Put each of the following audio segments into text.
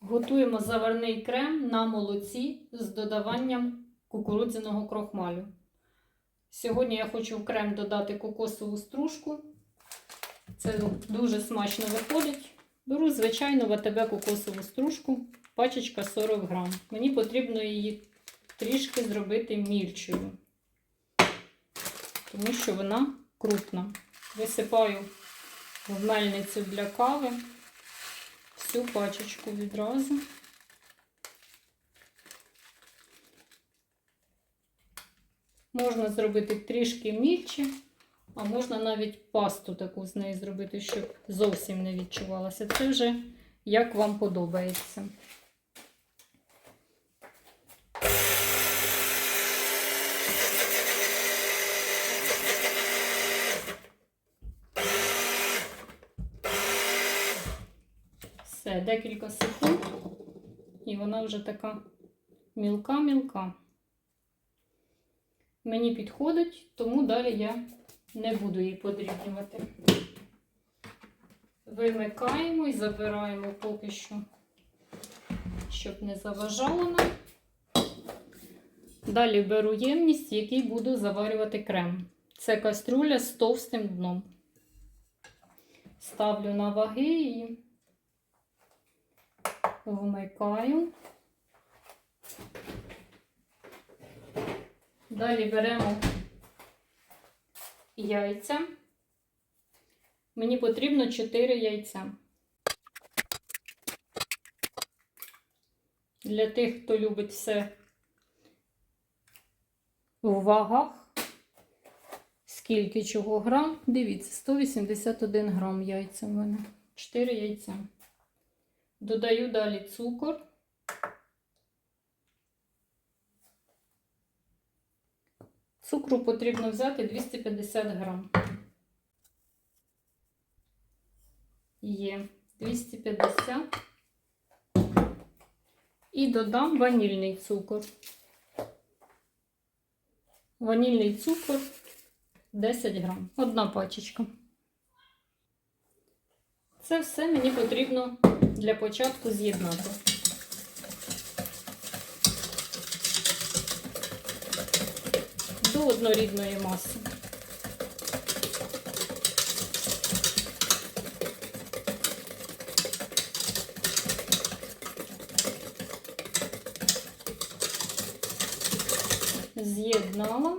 Готуємо заварний крем на молоці з додаванням кукурудзяного крохмалю. Сьогодні я хочу в крем додати кокосову стружку. Це дуже смачно виходить. Беру звичайну ВТБ кокосову стружку, пачечка 40 грам. Мені потрібно її трішки зробити мільчою, тому що вона крупна. Висипаю в мельницю для кави всю пачечку відразу. Можна зробити трішки мільче, а можна навіть пасту таку з неї зробити, щоб зовсім не відчувалося. Це вже як вам подобається. Все, декілька секунд, і вона вже така мілка-мілка. Мені підходить, тому далі я не буду її подрібнювати. Вимикаємо і забираємо поки що, щоб не заважало нам. Далі беру ємність, в якій буду заварювати крем. Це каструля з товстим дном. Ставлю на ваги і вмикаю. Далі беремо яйця. Мені потрібно 4 яйця. Для тих, хто любить все в вагах, скільки чого грам, дивіться, 181 грам яйця в мене. 4 яйця. Додаю далі цукор. Цукру потрібно взяти 250 грам. Є 250. І додам ванільний цукор. Ванільний цукор 10 грам. Одна пачечка. Це все мені потрібно для початку з'єднати. До однорідної маси. З'єднала.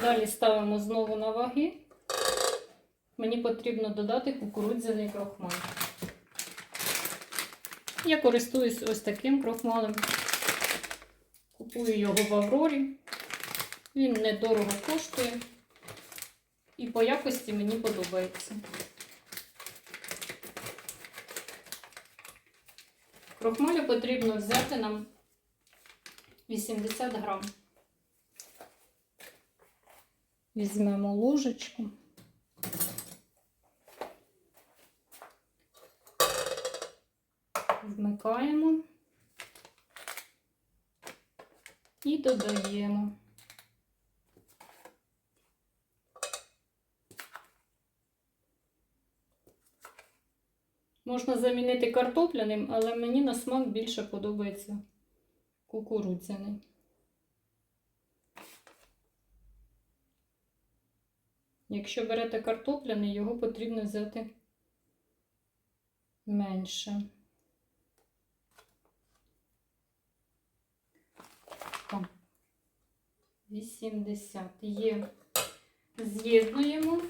Далі ставимо знову на ваги. Мені потрібно додати кукурудзяний крохмаль. Я користуюсь ось таким крохмалем. Купую його в Аврорі. Він недорого коштує. І по якості мені подобається. Крохмалю потрібно взяти нам 80 грам. Візьмемо ложечку. Вмикаємо і додаємо. Можна замінити картопляним, але мені на смак більше подобається кукурудзяний. Якщо берете картопляний, його потрібно взяти менше. 80 є. З'єднуємо.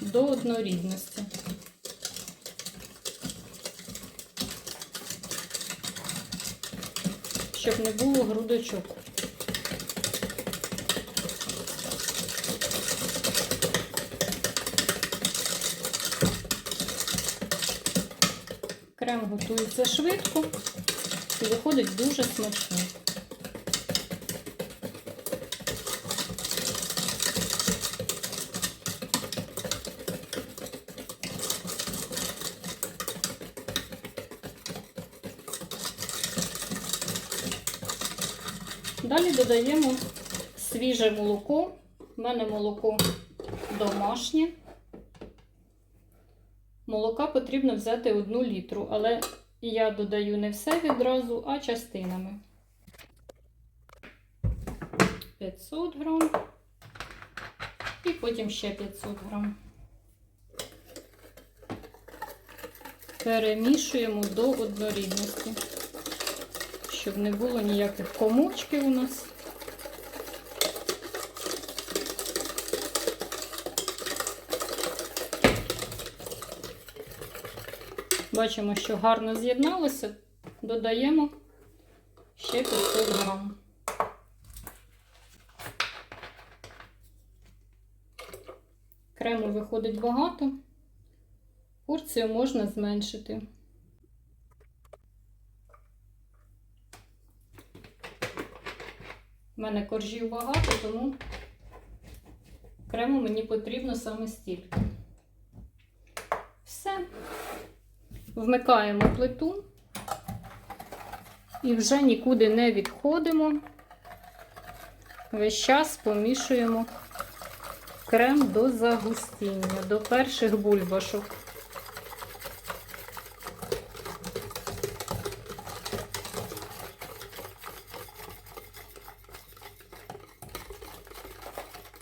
До однорідності. Щоб не було грудочок. Крем готується швидко і виходить дуже смачно. Далі додаємо свіже молоко. У мене молоко домашнє. Молока потрібно взяти 1 літру, але я додаю не все відразу, а частинами. 500 грам. І потім ще 500 грам. Перемішуємо до однорідності, щоб не було ніяких комочків у нас. Бачимо, що гарно з'єдналося, додаємо ще 500 грам. Крему виходить багато, порцію можна зменшити. У мене коржів багато, тому крему мені потрібно саме стільки. Все. Вмикаємо плиту і вже нікуди не відходимо. Весь час помішуємо крем до загустіння, до перших бульбашок.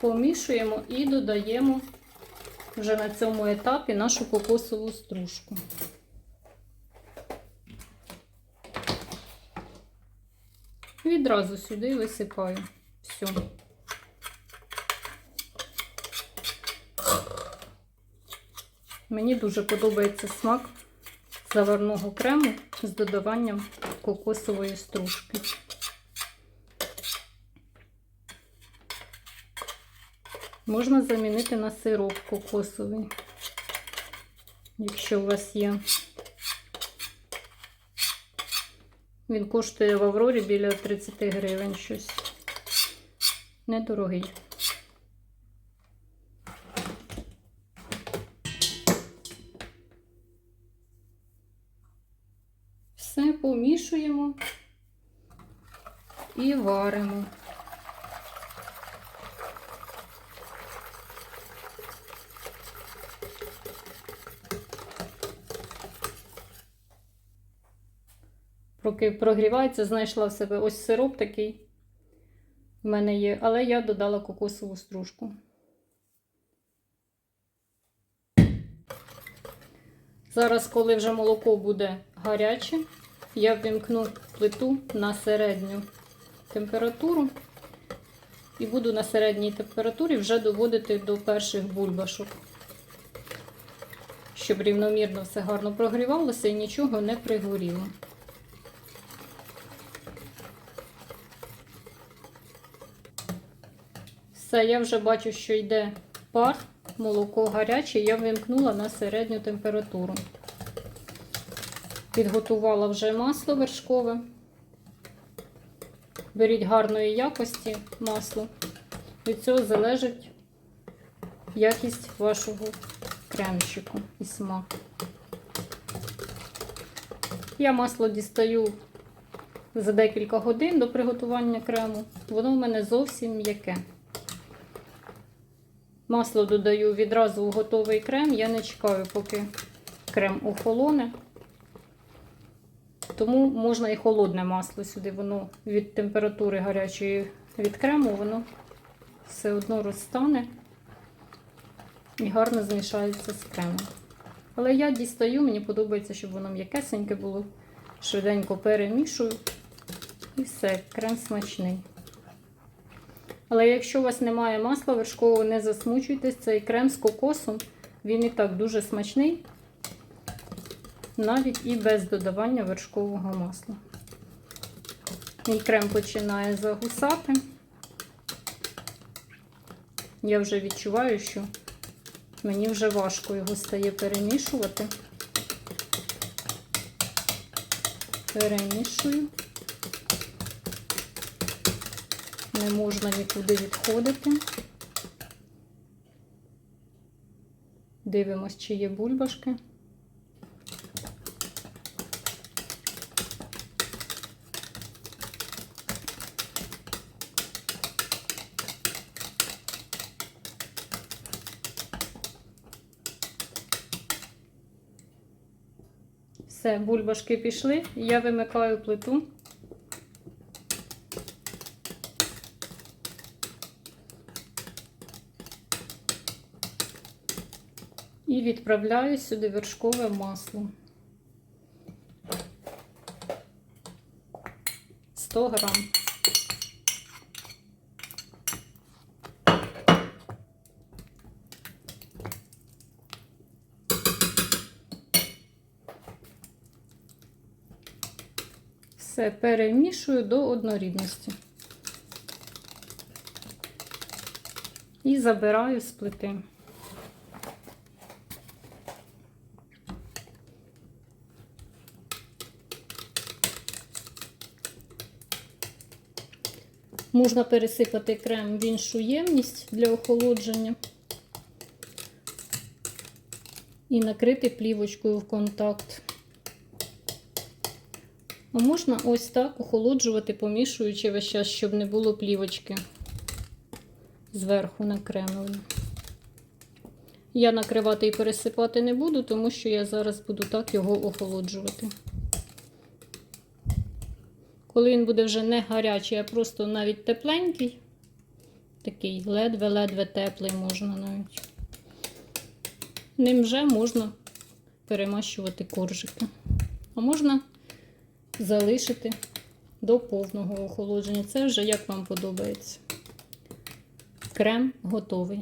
Помішуємо і додаємо вже на цьому етапі нашу кокосову стружку. Відразу сюди висипаю. Все. Мені дуже подобається смак заварного крему з додаванням кокосової стружки. Можна замінити на сироп кокосовий, якщо у вас є. Він коштує в Аврорі біля 30 гривень щось. Недорогий. Все помішуємо і варимо. Поки прогрівається, знайшла в себе ось сироп такий в мене є, але я додала кокосову стружку. Зараз, коли вже молоко буде гаряче, я ввімкну плиту на середню температуру і буду на середній температурі вже доводити до перших бульбашок, щоб рівномірно все гарно прогрівалося і нічого не пригоріло. Все, я вже бачу, що йде пар, молоко гаряче, я вимкнула на середню температуру. Підготувала вже масло вершкове. Беріть гарної якості масло. Від цього залежить якість вашого кремчику і смак. Я масло дістаю за декілька годин до приготування крему. Воно в мене зовсім м'яке. Масло додаю відразу у готовий крем. Я не чекаю, поки крем охолоне. Тому можна і холодне масло сюди, воно від температури гарячої від крему, воно все одно розтане і гарно змішається з кремом. Але я дістаю, мені подобається, щоб воно м'якесеньке було. Швиденько перемішую. І все, крем смачний. Але якщо у вас немає масла вершкового, не засмучуйтесь, цей крем з кокосом, він і так дуже смачний, навіть і без додавання вершкового масла. Мій крем починає загусати. Я вже відчуваю, що мені вже важко його стає перемішувати. Перемішую. не можна нікуди відходити. Дивимось, чи є бульбашки. Все, бульбашки пішли, я вимикаю плиту. І відправляю сюди вершкове масло. 100 грам. Все перемішую до однорідності. І забираю з плити. Можна пересипати крем в іншу ємність для охолодження і накрити плівочкою в контакт. А можна ось так охолоджувати, помішуючи весь час, щоб не було плівочки зверху накремлені. Я накривати і пересипати не буду, тому що я зараз буду так його охолоджувати. Коли він буде вже не гарячий, а просто навіть тепленький, такий ледве-ледве теплий можна навіть. Ним вже можна перемащувати коржики. А можна залишити до повного охолодження. Це вже як вам подобається. Крем готовий.